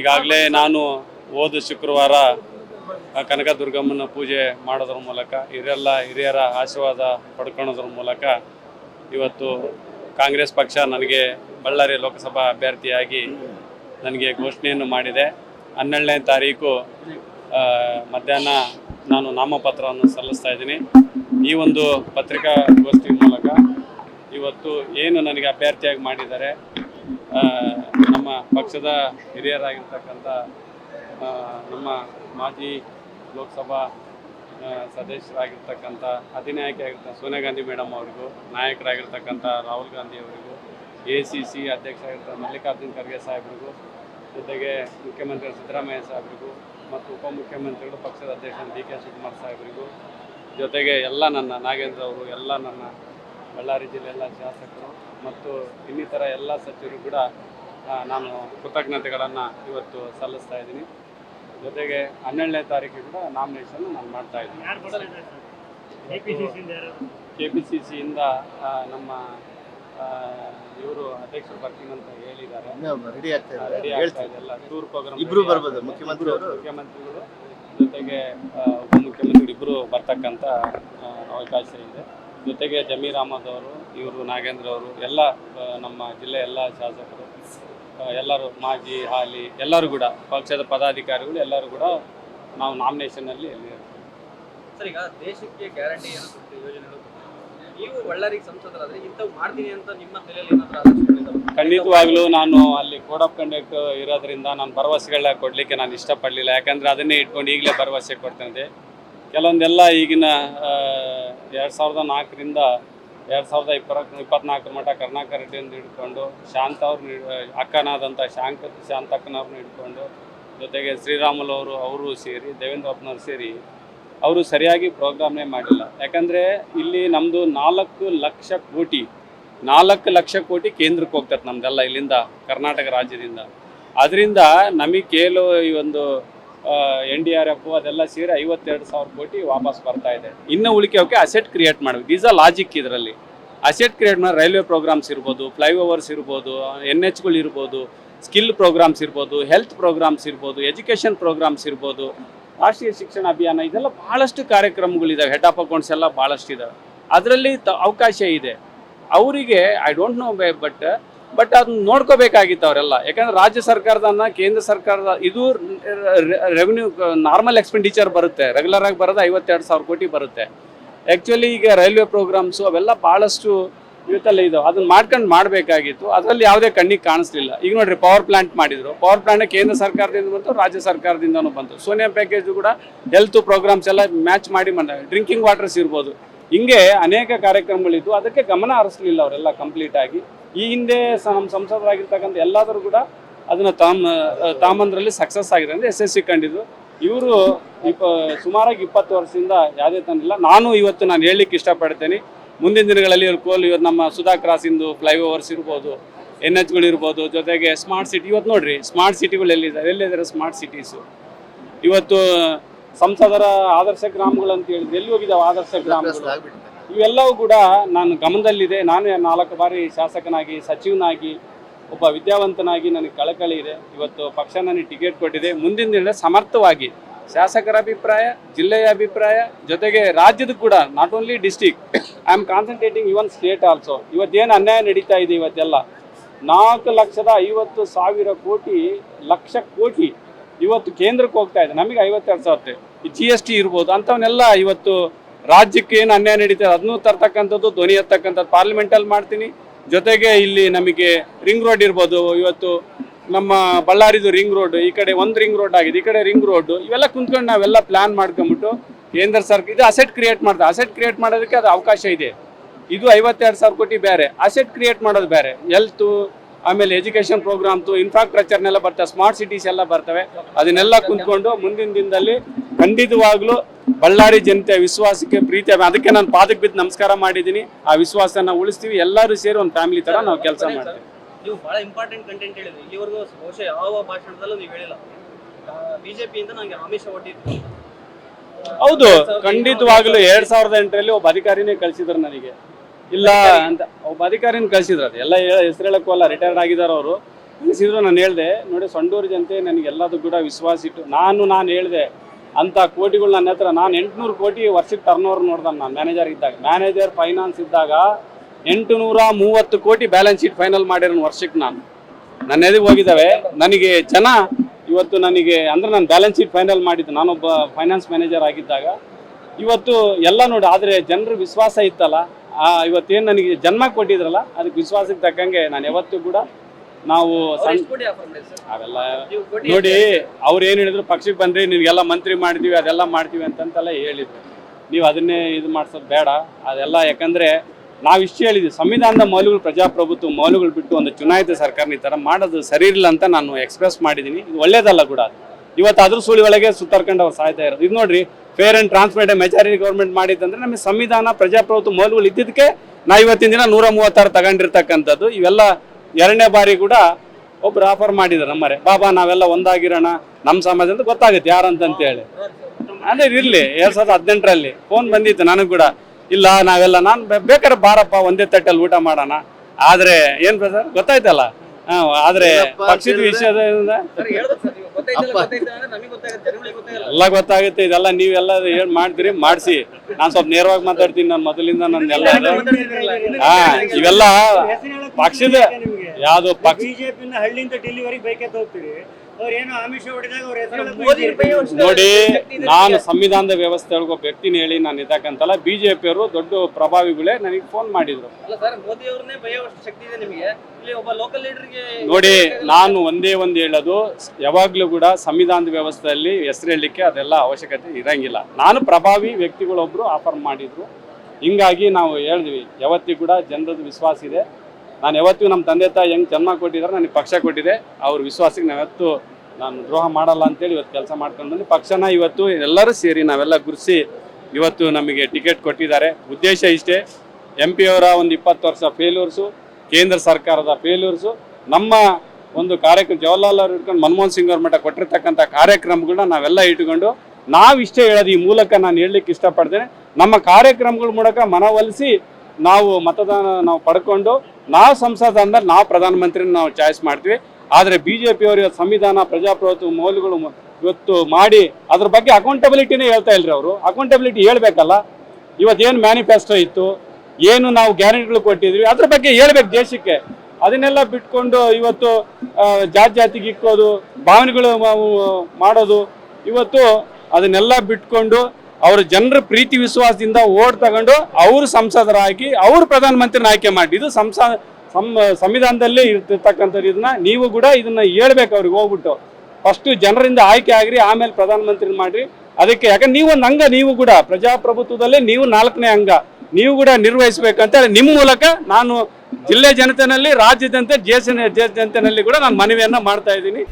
ಈಗಾಗಲೇ ನಾನು ಹೋದ ಶುಕ್ರವಾರ ಕನಕ ದುರ್ಗಮ್ಮನ ಪೂಜೆ ಮಾಡೋದ್ರ ಮೂಲಕ ಹಿರಿಯಲ್ಲ ಹಿರಿಯರ ಆಶೀರ್ವಾದ ಪಡ್ಕೊಳೋದ್ರ ಮೂಲಕ ಇವತ್ತು ಕಾಂಗ್ರೆಸ್ ಪಕ್ಷ ನನಗೆ ಬಳ್ಳಾರಿ ಲೋಕಸಭಾ ಅಭ್ಯರ್ಥಿಯಾಗಿ ನನಗೆ ಘೋಷಣೆಯನ್ನು ಮಾಡಿದೆ. ಹನ್ನೆರಡನೇ ತಾರೀಕು ಮಧ್ಯಾಹ್ನ ನಾನು ನಾಮಪತ್ರವನ್ನು ಸಲ್ಲಿಸ್ತಾ ಇದ್ದೀನಿ. ಈ ಒಂದು ಪತ್ರಿಕಾಗೋಷ್ಠಿ ಮೂಲಕ ಇವತ್ತು ಏನು ನನಗೆ ಅಭ್ಯರ್ಥಿಯಾಗಿ ಮಾಡಿದ್ದಾರೆ ನಮ್ಮ ಪಕ್ಷದ ಹಿರಿಯರಾಗಿರ್ತಕ್ಕಂಥ ನಮ್ಮ ಮಾಜಿ ಲೋಕಸಭಾ ಸದಸ್ಯರಾಗಿರ್ತಕ್ಕಂಥ ಅಧಿನಾಯಕಿ ಆಗಿರ್ತಕ್ಕಂಥ ಸೋನಿಯಾ ಗಾಂಧಿ ಮೇಡಮ್ ಅವರಿಗೂ, ನಾಯಕರಾಗಿರ್ತಕ್ಕಂಥ ರಾಹುಲ್ ಗಾಂಧಿ ಅವರಿಗೂ, ಎ ಸಿ ಸಿ ಅಧ್ಯಕ್ಷರಾಗಿರ್ತ ಮಲ್ಲಿಕಾರ್ಜುನ್ ಖರ್ಗೆ ಸಾಹೇಬರಿಗೂ, ಜೊತೆಗೆ ಮುಖ್ಯಮಂತ್ರಿ ಸಿದ್ದರಾಮಯ್ಯ ಸಾಹೇಬ್ರಿಗೂ ಮತ್ತು ಉಪಮುಖ್ಯಮಂತ್ರಿಗಳು ಪಕ್ಷದ ಅಧ್ಯಕ್ಷ ಡಿ ಕೆ ಶಿವಕುಮಾರ್ ಸಾಹೇಬರಿಗೂ, ಜೊತೆಗೆ ಎಲ್ಲ ನನ್ನ ನಾಗೇಂದ್ರ ಅವರು, ಎಲ್ಲ ನನ್ನ ಬಳ್ಳಾರಿ ಜಿಲ್ಲೆ ಎಲ್ಲ ಶಾಸಕರು ಮತ್ತು ಇನ್ನಿತರ ಎಲ್ಲ ಸಚಿವರು ಕೂಡ ನಾನು ಕೃತಜ್ಞತೆಗಳನ್ನು ಇವತ್ತು ಸಲ್ಲಿಸ್ತಾ ಇದ್ದೀನಿ. ಜೊತೆಗೆ ಹನ್ನೆರಡನೇ ತಾರೀಕು ಕೂಡ ನಾಮಿನೇಷನ್ ನಾನು ಮಾಡ್ತಾ ಇದ್ದೀನಿ. ಕೆ ಪಿ ಸಿ ಸಿಯಿಂದ ನಮ್ಮ ಇವರು ಅಧ್ಯಕ್ಷರು ಬರ್ತೀನಿ ಅಂತ ಹೇಳಿದ್ದಾರೆ. ರೆಡಿ ಆಗ್ತಾ ಇದೆ ಎಲ್ಲ ಟೂರ್ ಪ್ರೋಗ್ರಾಮ್ ಇಬ್ರು ಬರ್ಬೋದು ಮುಖ್ಯಮಂತ್ರಿ ಮುಖ್ಯಮಂತ್ರಿಗಳು. ಜೊತೆಗೆ ಉಪಮುಖ್ಯಮಂತ್ರಿಗಳು ಇಬ್ಬರು ಬರ್ತಕ್ಕಂಥ ಅವಕಾಶ ಇದೆ. ಜೊತೆಗೆ ಜಮೀರ್ ಅಹಮದ್ ಅವರು ಇವರು ನಾಗೇಂದ್ರ ಅವರು ಎಲ್ಲ ನಮ್ಮ ಜಿಲ್ಲೆ ಎಲ್ಲ ಶಾಸಕರು ಎಲ್ಲರೂ ಮಾಜಿ ಹಾಲಿ ಎಲ್ಲರೂ ಕೂಡ ಪಕ್ಷದ ಪದಾಧಿಕಾರಿಗಳು ಎಲ್ಲರೂ ಕೂಡ ನಾವು ನಾಮಿನೇಷನ್ನಲ್ಲಿ ಎಲ್ಲಿ ಸರ್ ಈಗ ದೇಶಕ್ಕೆ ಗ್ಯಾರಂಟಿ ಯೋಜನೆಗಳು ನೀವು ಬಳ್ಳಾರಿಗೆ ಸಂಸದರಾದ್ರೆ ಇಂಥವು ಮಾಡ್ತೀನಿ ಅಂತ ನಿಮ್ಮ ತಲೆಯಲ್ಲಿ ಏನಾದರೂ ಆಲೋಚನೆಗಳಿದಾವೆ ಖಂಡಿತವಾಗ್ಲೂ ನಾನು ಅಲ್ಲಿ ಕೋಡ್ ಆಫ್ ಕಂಡಕ್ಟ್ ಇರೋದ್ರಿಂದ ನಾನು ಭರವಸೆಗಳನ್ನ ಕೊಡಲಿಕ್ಕೆ ನಾನು ಇಷ್ಟಪಡಲಿಲ್ಲ. ಯಾಕಂದರೆ ಅದನ್ನೇ ಇಟ್ಕೊಂಡು ಈಗಲೇ ಭರವಸೆ ಕೊಡ್ತೇನೆ ಕೆಲವೊಂದೆಲ್ಲ ಈಗಿನ ಎರಡು ಸಾವಿರದ ನಾಲ್ಕರಿಂದ ಎರಡು ಸಾವಿರದ ಇಪ್ಪತ್ತ ಇಪ್ಪತ್ನಾಲ್ಕರ ಮಟ್ಟ ಕರ್ನಾಟಕ ರೆಡ್ಡಿಯನ್ನು ಹಿಡ್ಕೊಂಡು, ಶಾಂತ ಅವ್ರನ್ನ ಅಕ್ಕನಾದಂಥ ಶಾಂತ ಶಾಂತಕ್ಕನವ್ರನ್ನ ಹಿಡ್ಕೊಂಡು, ಜೊತೆಗೆ ಶ್ರೀರಾಮುಲು ಅವರು ಅವರು ಸೇರಿ, ದೇವೇಂದ್ರ ಅಪ್ಪನವ್ರು ಸೇರಿ, ಅವರು ಸರಿಯಾಗಿ ಪ್ರೋಗ್ರಾಮ್ನೇ ಮಾಡಿಲ್ಲ. ಯಾಕಂದರೆ ಇಲ್ಲಿ ನಮ್ಮದು ನಾಲ್ಕು ಲಕ್ಷ ಕೋಟಿ, ನಾಲ್ಕು ಲಕ್ಷ ಕೋಟಿ ಕೇಂದ್ರಕ್ಕೆ ಹೋಗ್ತದೆ ನಮ್ದೆಲ್ಲ ಇಲ್ಲಿಂದ ಕರ್ನಾಟಕ ರಾಜ್ಯದಿಂದ. ಅದರಿಂದ ನಮಗೆ ಕೇಳೋ ಈ ಒಂದು ಎನ್ ಡಿ ಆರ್ ಎಫ್ ಅದೆಲ್ಲ ಸೇರಿ ಐವತ್ತೆರಡು ಸಾವಿರ ಕೋಟಿ ವಾಪಸ್ ಬರ್ತಾ ಇದೆ. ಇನ್ನು ಉಳಿಕೆ ಅಸೆಟ್ ಕ್ರಿಯೇಟ್ ಮಾಡಬೇಕು. ದೀಸ್ ಆ ಲಾಜಿಕ್ ಇದರಲ್ಲಿ. ಅಸೆಟ್ ಕ್ರಿಯೇಟ್ ಮಾಡಿ ರೈಲ್ವೆ ಪ್ರೋಗ್ರಾಮ್ಸ್ ಇರ್ಬೋದು ಫ್ಲೈಓವರ್ಸ್ ಇರ್ಬೋದು, ಎನ್ ಎಚ್ಗಳು ಇರ್ಬೋದು ಸ್ಕಿಲ್ ಪ್ರೋಗ್ರಾಮ್ಸ್ ಇರ್ಬೋದು ಹೆಲ್ತ್ ಪ್ರೋಗ್ರಾಮ್ಸ್ ಇರ್ಬೋದು ಎಜುಕೇಷನ್ ಪ್ರೋಗ್ರಾಮ್ಸ್ ಇರ್ಬೋದು, ರಾಷ್ಟ್ರೀಯ ಶಿಕ್ಷಣ ಅಭಿಯಾನ ಇದೆಲ್ಲ ಭಾಳಷ್ಟು ಕಾರ್ಯಕ್ರಮಗಳಿದ್ದಾವೆ ಹೆಡ್ ಆಫ್ ಅಕೌಂಟ್ಸ್ ಎಲ್ಲ ಭಾಳಷ್ಟು ಇದ್ದಾವೆ ಅದರಲ್ಲಿ ಅವಕಾಶ ಇದೆ. ಅವರಿಗೆ I don't know but but ಅದನ್ನ ನೋಡ್ಕೋಬೇಕಾಗಿತ್ತು ಅವರೆಲ್ಲ. ಯಾಕಂದ್ರೆ ರಾಜ್ಯ ಸರ್ಕಾರದನ್ನ, ಕೇಂದ್ರ ಸರ್ಕಾರದ ಇದು ರೆವಿನ್ಯೂ ನಾರ್ಮಲ್ ಎಕ್ಸ್ಪೆಂಡಿಚರ್ ಬರುತ್ತೆ. ರೆಗ್ಯುಲರ್ ಆಗಿ ಬರೋದು ಐವತ್ತೆರಡು ಸಾವಿರ ಕೋಟಿ ಬರುತ್ತೆ. ಆ್ಯಕ್ಚುಲಿ ಈಗ ರೈಲ್ವೆ ಪ್ರೋಗ್ರಾಮ್ಸು ಅವೆಲ್ಲ ಭಾಳಷ್ಟು ಇವತ್ತಲ್ಲ ಇದಾವೆ ಅದನ್ನ ಮಾಡ್ಕೊಂಡು ಮಾಡಬೇಕಾಗಿತ್ತು. ಅದರಲ್ಲಿ ಯಾವುದೇ ಕಣ್ಣಿಗೆ ಕಾಣಿಸ್ಲಿಲ್ಲ. ಈಗ ನೋಡ್ರಿ ಪವರ್ ಪ್ಲಾಂಟ್ ಮಾಡಿದ್ರು. ಪವರ್ ಪ್ಲಾಂಟ್ ಕೇಂದ್ರ ಸರ್ಕಾರದಿಂದ ಬಂತು, ರಾಜ್ಯ ಸರ್ಕಾರದಿಂದನೂ ಬಂತು. ಸೋನಿಯಾ ಪ್ಯಾಕೇಜ್ ಕೂಡ ಹೆಲ್ತ್ ಪ್ರೋಗ್ರಾಮ್ಸ್ ಎಲ್ಲ ಮ್ಯಾಚ್ ಮಾಡಿ ಮಾಡ ಡ್ರಿಂಕಿಂಗ್ ವಾಟರ್ಸ್ ಇರ್ಬೋದು. ಹಿಂಗೆ ಅನೇಕ ಕಾರ್ಯಕ್ರಮಗಳಿದ್ದು ಅದಕ್ಕೆ ಗಮನ ಹರಿಸ್ಲಿಲ್ಲ ಅವರೆಲ್ಲ ಕಂಪ್ಲೀಟ್ ಆಗಿ. ಈ ಹಿಂದೆ ನಮ್ಮ ಸಂಸದರಾಗಿರ್ತಕ್ಕಂಥ ಎಲ್ಲಾದರೂ ಕೂಡ ಅದನ್ನ ತಾಮ ತಾಮಂದ್ರಲ್ಲಿ ಸಕ್ಸಸ್ ಆಗಿದೆ ಅಂದರೆ ಎಸ್ ಎಸ್ ಸಿ ಕಂಡಿದ್ದು. ಇವರು ಇಪ್ಪ ಸುಮಾರಾಗಿ ಇಪ್ಪತ್ತು ವರ್ಷದಿಂದ ಯಾವುದೇ ತಂದಿಲ್ಲ ನಾನು ಇವತ್ತು ನಾನು ಹೇಳಲಿಕ್ಕೆ ಇಷ್ಟಪಡ್ತೇನೆ. ಮುಂದಿನ ದಿನಗಳಲ್ಲಿ ಇವರು ಕೋಲ್ ಇವತ್ತು ನಮ್ಮ ಸುಧಾ ಕ್ರಾಸಿಂದು ಫ್ಲೈಓವರ್ಸ್ ಇರ್ಬೋದು ಎನ್ ಎಚ್ಗಳು ಇರ್ಬೋದು ಜೊತೆಗೆ ಸ್ಮಾರ್ಟ್ ಸಿಟಿ ಇವತ್ತು ನೋಡ್ರಿ ಸ್ಮಾರ್ಟ್ ಸಿಟಿಗಳು ಎಲ್ಲಿದ್ದಾರೆ? ಎಲ್ಲಿದ್ದಾರೆ ಸ್ಮಾರ್ಟ್ ಸಿಟೀಸು ಇವತ್ತು ಸಂಸದರ ಆದರ್ಶ ಗ್ರಾಮಗಳು ಅಂತ ಹೇಳಿದ್ರೆ ಎಲ್ಲಿ ಹೋಗಿದ್ದಾವೆ ಆದರ್ಶ ಗ್ರಾಮಗಳು? ಇವೆಲ್ಲವೂ ಕೂಡ ನಾನು ಗಮನದಲ್ಲಿದೆ. ನಾನು ನಾಲ್ಕು ಬಾರಿ ಶಾಸಕನಾಗಿ, ಸಚಿವನಾಗಿ, ಒಬ್ಬ ವಿದ್ಯಾವಂತನಾಗಿ ನನಗೆ ಕಳಕಳಿ ಇದೆ. ಇವತ್ತು ಪಕ್ಷ ನನಗೆ ಟಿಕೆಟ್ ಕೊಟ್ಟಿದೆ. ಮುಂದಿನ ದಿನ ಸಮರ್ಥವಾಗಿ ಶಾಸಕರ ಅಭಿಪ್ರಾಯ, ಜಿಲ್ಲೆಯ ಅಭಿಪ್ರಾಯ, ಜೊತೆಗೆ ರಾಜ್ಯದ ಕೂಡ not only district I am concentrating even state also ಇವತ್ತೇನು ಅನ್ಯಾಯ ನಡೀತಾ ಇದೆ ಇವತ್ತೆಲ್ಲ? ನಾಲ್ಕು ಲಕ್ಷದ ಐವತ್ತು ಸಾವಿರ ಕೋಟಿ, ಲಕ್ಷ ಕೋಟಿ ಇವತ್ತು ಕೇಂದ್ರಕ್ಕೆ ಹೋಗ್ತಾ ಇದೆ. ನಮಗೆ ಐವತ್ತೆರಡು ಸಾವಿರ ಜಿ ಎಸ್ ಟಿ ಇರ್ಬೋದು, ಅಂಥವನ್ನೆಲ್ಲ ಇವತ್ತು ರಾಜ್ಯಕ್ಕೆ ಏನು ಅನ್ಯಾಯ ನಡೀತದೆ, ಅದನ್ನೂ ತರ್ತಕ್ಕಂಥದ್ದು, ಧ್ವನಿ ಎತ್ತಕ್ಕಂಥದ್ದು ಪಾರ್ಲಿಮೆಂಟಲ್ಲಿ ಮಾಡ್ತೀನಿ. ಜೊತೆಗೆ ಇಲ್ಲಿ ನಮಗೆ ರಿಂಗ್ ರೋಡ್ ಇರ್ಬೋದು, ಇವತ್ತು ನಮ್ಮ ಬಳ್ಳಾರಿದು ರಿಂಗ್ ರೋಡ್ ಈ ಕಡೆ ಒಂದು ರಿಂಗ್ ರೋಡ್ ಆಗಿದೆ, ಈ ಕಡೆ ರಿಂಗ್ ರೋಡ್ ಇವೆಲ್ಲ ಕುಂತ್ಕೊಂಡು ನಾವೆಲ್ಲ ಪ್ಲಾನ್ ಮಾಡ್ಕೊಂಬಿಟ್ಟು ಕೇಂದ್ರ ಸರ್ಕಾರ ಇದು ಅಸೆಟ್ ಕ್ರಿಯೇಟ್ ಮಾಡ್ತಾರೆ ಅಸೆಟ್ ಕ್ರಿಯೇಟ್ ಮಾಡೋದಕ್ಕೆ ಅದು ಅವಕಾಶ ಇದೆ. ಇದು ಐವತ್ತೆರಡು ಸಾವಿರ ಕೋಟಿ ಬೇರೆ. ಅಸೆಟ್ ಕ್ರಿಯೇಟ್ ಮಾಡೋದು ಬೇರೆ. ಹೆಲ್ತು ಆಮೇಲೆ ಎಜುಕೇಷನ್ ಪ್ರೋಗ್ರಾಮ್ತು ಇನ್ಫ್ರಾಸ್ಟ್ರಕ್ಚರ್ನೆಲ್ಲ ಬರ್ತವೆ ಸ್ಮಾರ್ಟ್ ಸಿಟೀಸ್ ಎಲ್ಲ ಬರ್ತವೆ. ಅದನ್ನೆಲ್ಲ ಕುಂತ್ಕೊಂಡು ಮುಂದಿನ ದಿನದಲ್ಲಿ ಖಂಡಿತವಾಗ್ಲೂ ಬಳ್ಳಾರಿ ಜನತೆ ವಿಶ್ವಾಸಕ್ಕೆ ಪ್ರೀತಿ ಅದಕ್ಕೆ ನಾನು ಪಾದಕ್ಕೆ ಬಿದ್ದು ನಮಸ್ಕಾರ ಮಾಡಿದ್ದೀನಿ. ಆ ವಿಶ್ವಾಸನ ಉಳಿಸ್ತೀವಿ. ಎಲ್ಲರೂ ಸೇರಿ ಒಂದು ಫ್ಯಾಮಿಲಿ ಥರ ನಾವು ಕೆಲಸ ಮಾಡ್ತೀವಿ. ನೀವು ಬಹಳ ಇಂಪಾರ್ಟೆಂಟ್ ಕಂಟೆಂಟ್ ಹೇಳಿದ್ರಿ. ಇಲ್ಲಿವರೆಗೂ ಬಹುಶಃ ಯಾವ ಭಾಷಣದಲ್ಲೂ ನೀವು ಹೇಳಿಲ್ಲ. ಬಿಜೆಪಿಯಿಂದ ನನಗೆ ಆಮಿಷ ಒಡ್ಡಿತ್ತು ಹೌದು. ಖಂಡಿತವಾಗ್ಲೂ ಎರಡ್ ಸಾವಿರದ ಎಂಟರಲ್ಲಿ ಒಬ್ಬ ಅಧಿಕಾರಿನೇ ಕಳಿಸಿದ್ರು ನನಗೆ. ಇಲ್ಲ ಅಂತ ಒಬ್ಬ ಅಧಿಕಾರಿನ ಕಳಿಸಿದ್ರು ಅದು. ಎಲ್ಲ ಹೆಸರು ಹೇಳಕ್ಕಲ್ಲ ರಿಟೈರ್ಡ್ ಆಗಿದ್ದಾರೆ ಅವರು. ಕಳಿಸಿದ್ರು, ನಾನು ಹೇಳಿದೆ, ನೋಡಿ ಸಂಡೂರು ಜನತೆ ನನಗೆ ಎಲ್ಲದೂ ಕೂಡ ವಿಶ್ವಾಸ ಇಟ್ಟು, ನಾನು ನಾನು ಹೇಳಿದೆ, ಅಂತ ಕೋಟಿಗಳು ನನ್ನ ಹತ್ರ, ನಾನು ಎಂಟುನೂರು ಕೋಟಿ ವರ್ಷಕ್ಕೆ ಟರ್ನ್ ಓವರ್ ನೋಡ್ದೆ ನಾನು ಮ್ಯಾನೇಜರ್ ಇದ್ದಾಗ. ಮ್ಯಾನೇಜರ್ ಫೈನಾನ್ಸ್ ಇದ್ದಾಗ ಎಂಟು ನೂರ ಮೂವತ್ತು ಕೋಟಿ ಬ್ಯಾಲೆನ್ಸ್ ಶೀಟ್ ಫೈನಲ್ ಮಾಡಿರೋ ವರ್ಷಕ್ಕೆ ನಾನು. ನನ್ನ ಎದುರು ಹೋಗಿದ್ದಾವೆ? ನನಗೆ ಜನ ಇವತ್ತು ನನಗೆ, ಅಂದ್ರೆ ನಾನು ಬ್ಯಾಲೆನ್ಸ್ ಶೀಟ್ ಫೈನಲ್ ಮಾಡಿದ್ದು, ನಾನೊಬ್ಬ ಫೈನಾನ್ಸ್ ಮ್ಯಾನೇಜರ್ ಆಗಿದ್ದಾಗ. ಇವತ್ತು ಎಲ್ಲ ನೋಡಿ, ಆದರೆ ಜನರು ವಿಶ್ವಾಸ ಇತ್ತಲ್ಲ. ಇವತ್ತೇನು ನನಗೆ ಜನ್ಮ ಕೊಟ್ಟಿದ್ರಲ್ಲ ಅದಕ್ಕೆ ವಿಶ್ವಾಸಕ್ಕೆ ತಕ್ಕಂಗೆ ನಾನು ಯಾವತ್ತೂ ಕೂಡ ನಾವು ಅವೆಲ್ಲ ನೋಡಿ ಅವ್ರು ಏನು ಹೇಳಿದ್ರು ಪಕ್ಷಕ್ಕೆ ಬಂದ್ರಿ ನಿನಗೆಲ್ಲ ಮಂತ್ರಿ ಮಾಡ್ತೀವಿ ಅದೆಲ್ಲ ಮಾಡ್ತೀವಿ ಅಂತಂತೆಲ್ಲ ಹೇಳಿದ್ರು. ನೀವು ಅದನ್ನೇ ಇದು ಮಾಡ್ಸೋದು ಬೇಡ. ಅದೆಲ್ಲ ಯಾಕಂದ್ರೆ ನಾವು ಇಷ್ಟು ಹೇಳಿದ್ವಿ. ಸಂವಿಧಾನದ ಮೌಲ್ಯಗಳು ಪ್ರಜಾಪ್ರಭುತ್ವ ಮೌಲ್ಯಗಳು ಬಿಟ್ಟು ಒಂದು ಚುನಾಯಿತ ಸರ್ಕಾರ ಈ ಥರ ಮಾಡೋದು ಸರಿ ಇಲ್ಲ ಅಂತ ನಾನು ಎಕ್ಸ್ಪ್ರೆಸ್ ಮಾಡಿದ್ದೀನಿ. ಇದು ಒಳ್ಳೇದಲ್ಲ ಕೂಡ ಇವತ್ತು ಅದ್ರ ಸುಳಿ ಒಳಗೆ ಸುತ್ತಾರ್ಕೊಂಡು ಅವ್ರು ಸಾಯ್ತಾ ಇರೋದು. ಇದು ನೋಡ್ರಿ fair and transparent majority government ಮಾಡಿದ್ದಂದ್ರೆ ನಮಗೆ ಸಂವಿಧಾನ ಪ್ರಜಾಪ್ರಭುತ್ವ ಮೌಲ್ಯಗಳು ಇದ್ದಿದ್ದಕ್ಕೆ ನಾ ಇವತ್ತಿನ ದಿನ ನೂರ ಮೂವತ್ತಾರು ತಗೊಂಡಿರ್ತಕ್ಕಂಥದ್ದು. ಇವೆಲ್ಲ ಎರಡನೇ ಬಾರಿ ಕೂಡ ಒಬ್ರು ಆಫರ್ ಮಾಡಿದ್ರು ನಮ್ಮರೆ. ಬಾಬಾ ನಾವೆಲ್ಲ ಒಂದಾಗಿರೋಣ. ನಮ್ಮ ಸಮಾಜ ಅಂತ ಗೊತ್ತಾಗುತ್ತೆ ಯಾರಂತಂತ ಹೇಳಿ ಅದೇ ಇರ್ಲಿ ಎರಡ್ ಸಾವಿರದ ಹದಿನೆಂಟರಲ್ಲಿ ಫೋನ್ ಬಂದಿತ್ತು ನನಗೆ ಕೂಡ. ಇಲ್ಲ ನಾವೆಲ್ಲ ನಾನು ಬೇಕಾದ್ರೆ ಬಾರಪ್ಪ ಒಂದೇ ತಟ್ಟಲ್ಲಿ ಊಟ ಮಾಡೋಣ. ಆದ್ರೆ ಏನ್ ಸರ್ ಗೊತ್ತಾಯ್ತಲ್ಲ? ಹಾ ಆದ್ರೆ ಪಕ್ಷದ? ವಿಷಯದಿಂದ ಎಲ್ಲ ಗೊತ್ತಾಗುತ್ತೆ ಇದೆಲ್ಲ ನೀವೆಲ್ಲ ಏನ್ ಮಾಡ್ತೀರಿ ಮಾಡಿಸಿ. ನಾನು ಸ್ವಲ್ಪ ನೇರವಾಗಿ ಮಾತಾಡ್ತೀನಿ ನಾನು ಮೊದಲಿಂದ ನನ್ನ ಎಲ್ಲ ಹಾ ಇವೆಲ್ಲ ಪಕ್ಷದ ಯಾವ್ದು ಪಕ್ಷ ನೋಡಿ ನಾನು ಸಂವಿಧಾನದ ವ್ಯವಸ್ಥೆ ಒಳಗೆ ವ್ಯಕ್ತಿನ ಹೇಳಿ ನಾನು ಇದಕ್ಕಂತಲ್ಲ ಬಿಜೆಪಿ ಅವರು ದೊಡ್ಡ ಪ್ರಭಾವಿಗಳೇ ನನಗೆ ಫೋನ್ ಮಾಡಿದ್ರು. ಅಲ್ಲ ಸರ್ ಮೋದಿ ಅವ್ರನ್ನೇ ಬೈಯೋಷ್ಟು ಶಕ್ತಿ ಇದೆ ನಿಮಗೆ. ಇಲ್ಲಿ ಒಬ್ಬ ಲೋಕಲ್ ಲೀಡರ್ಗೆ ನೋಡಿ ನಾನು ಒಂದೇ ಒಂದು ಹೇಳೋದು ಯಾವಾಗ್ಲೂ ಕೂಡ ಸಂವಿಧಾನದ ವ್ಯವಸ್ಥೆಯಲ್ಲಿ ಹೆಸರು ಹೇಳಲಿಕ್ಕೆ ಅದೆಲ್ಲ ಅವಶ್ಯಕತೆ ಇರಂಗಿಲ್ಲ. ನಾನು ಪ್ರಭಾವಿ ವ್ಯಕ್ತಿಗಳೊಬ್ರು ಆಫರ್ ಮಾಡಿದ್ರು. ಹಿಂಗಾಗಿ ನಾವು ಹೇಳಿದ್ವಿ ಯಾವತ್ತಿಗೂ ಕೂಡ ಜನರದ್ದು ವಿಶ್ವಾಸ ಇದೆ. ನಾನು ಯಾವತ್ತಿಗೂ ನಮ್ಮ ತಂದೆ ತಾಯಿ ಹೆಂಗೆ ಜನ್ಮ ಕೊಟ್ಟಿದ್ದಾರೆ ನನಗೆ ಪಕ್ಷ ಕೊಟ್ಟಿದೆ. ಅವ್ರ ವಿಶ್ವಾಸಕ್ಕೆ ನಾವತ್ತು ನಾನು ದ್ರೋಹ ಮಾಡಲ್ಲ ಅಂತೇಳಿ ಇವತ್ತು ಕೆಲಸ ಮಾಡ್ಕೊಂಡು ಬಂದು ಪಕ್ಷನ ಇವತ್ತು ಎಲ್ಲರೂ ಸೇರಿ ನಾವೆಲ್ಲ ಗುರುಸಿ ಇವತ್ತು ನಮಗೆ ಟಿಕೆಟ್ ಕೊಟ್ಟಿದ್ದಾರೆ. ಉದ್ದೇಶ ಇಷ್ಟೇ, ಎಂ ಪಿ ಅವರ ಒಂದು ಇಪ್ಪತ್ತು ವರ್ಷ ಫೇಲ್ಯೂರ್ಸು ಕೇಂದ್ರ ಸರ್ಕಾರದ ಫೇಲ್ಯೂರ್ಸು ನಮ್ಮ ಒಂದು ಕಾರ್ಯಕ್ರಮ ಜವಾಹರ್ಲಾಲ್ ಅವರು ಇಟ್ಕೊಂಡು ಮನಮೋಹನ್ ಸಿಂಗ್ ಅವ್ರ ಮಟ್ಟ ಕೊಟ್ಟಿರ್ತಕ್ಕಂಥ ಕಾರ್ಯಕ್ರಮಗಳನ್ನ ನಾವೆಲ್ಲ ಇಟ್ಕೊಂಡು ಇಷ್ಟೇ ಹೇಳೋದು ಈ ಮೂಲಕ ನಾನು ಹೇಳಲಿಕ್ಕೆ ಇಷ್ಟಪಡ್ತೇನೆ. ನಮ್ಮ ಕಾರ್ಯಕ್ರಮಗಳ ಮೂಲಕ ಮನವೊಲಿಸಿ ನಾವು ಮತದಾನ ನಾವು ಪಡ್ಕೊಂಡು, ನಾವು ಸಂಸದ ಅಂದ್ರೆ ನಾವು ಪ್ರಧಾನಮಂತ್ರಿನ ನಾವು ಚಾಯ್ಸ್ ಮಾಡ್ತೀವಿ. ಆದರೆ ಬಿ ಜೆ ಇವತ್ತು ಸಂವಿಧಾನ, ಪ್ರಜಾಪ್ರಭುತ್ವ ಮೌಲ್ಯಗಳು ಇವತ್ತು ಮಾಡಿ, ಅದ್ರ ಬಗ್ಗೆ ಅಕೌಂಟಬಿಲಿಟಿನೇ ಹೇಳ್ತಾ ಇಲ್ರಿ ಅವರು. ಅಕೌಂಟಬಿಲಿಟಿ ಹೇಳ್ಬೇಕಲ್ಲ. ಇವತ್ತೇನು ಮ್ಯಾನಿಫೆಸ್ಟೋ ಇತ್ತು, ಏನು ನಾವು ಗ್ಯಾರಂಟಿಗಳು ಕೊಟ್ಟಿದ್ವಿ, ಅದ್ರ ಬಗ್ಗೆ ಹೇಳ್ಬೇಕು ದೇಶಕ್ಕೆ. ಅದನ್ನೆಲ್ಲ ಬಿಟ್ಕೊಂಡು ಇವತ್ತು ಜಾತಿ ಜಾತಿಗೆ ಇಕ್ಕೋದು, ಭಾವನೆಗಳು ಮಾಡೋದು, ಇವತ್ತು ಅದನ್ನೆಲ್ಲ ಬಿಟ್ಕೊಂಡು ಅವ್ರ ಜನರ ಪ್ರೀತಿ ವಿಶ್ವಾಸದಿಂದ ಓಟ್ ತಗೊಂಡು ಅವರು ಸಂಸದರಾಗಿ ಅವರು ಪ್ರಧಾನಮಂತ್ರಿನ ಆಯ್ಕೆ ಮಾಡಿ. ಇದು ಸಂಸ ಸಂವಿಧಾನದಲ್ಲೇ ಇರ್ತಿರ್ತಕ್ಕಂಥದ್ದು ಇದನ್ನ. ನೀವು ಕೂಡ ಇದನ್ನ ಹೇಳ್ಬೇಕು ಅವ್ರಿಗೆ ಹೋಗ್ಬಿಟ್ಟು. ಫಸ್ಟ್ ಜನರಿಂದ ಆಯ್ಕೆ ಆಗ್ರಿ, ಆಮೇಲೆ ಪ್ರಧಾನಮಂತ್ರಿ ಮಾಡ್ರಿ. ಅದಕ್ಕೆ ಯಾಕಂದ್ರೆ ನೀವು ಒಂದು ಅಂಗ, ನೀವು ಕೂಡ ಪ್ರಜಾಪ್ರಭುತ್ವದಲ್ಲಿ ನೀವು ನಾಲ್ಕನೇ ಅಂಗ. ನೀವು ಕೂಡ ನಿರ್ವಹಿಸ್ಬೇಕಂತ ಹೇಳಿ ನಿಮ್ಮ ಮೂಲಕ ನಾನು ಜಿಲ್ಲೆ ಜನತೆಯಲ್ಲಿ ರಾಜ್ಯದಂತೆ ಜನತೆ ದೇಶ ಜನತೆಯಲ್ಲಿ ಕೂಡ ನಾನು ಮನವಿಯನ್ನ ಮಾಡ್ತಾ ಇದ್ದೀನಿ.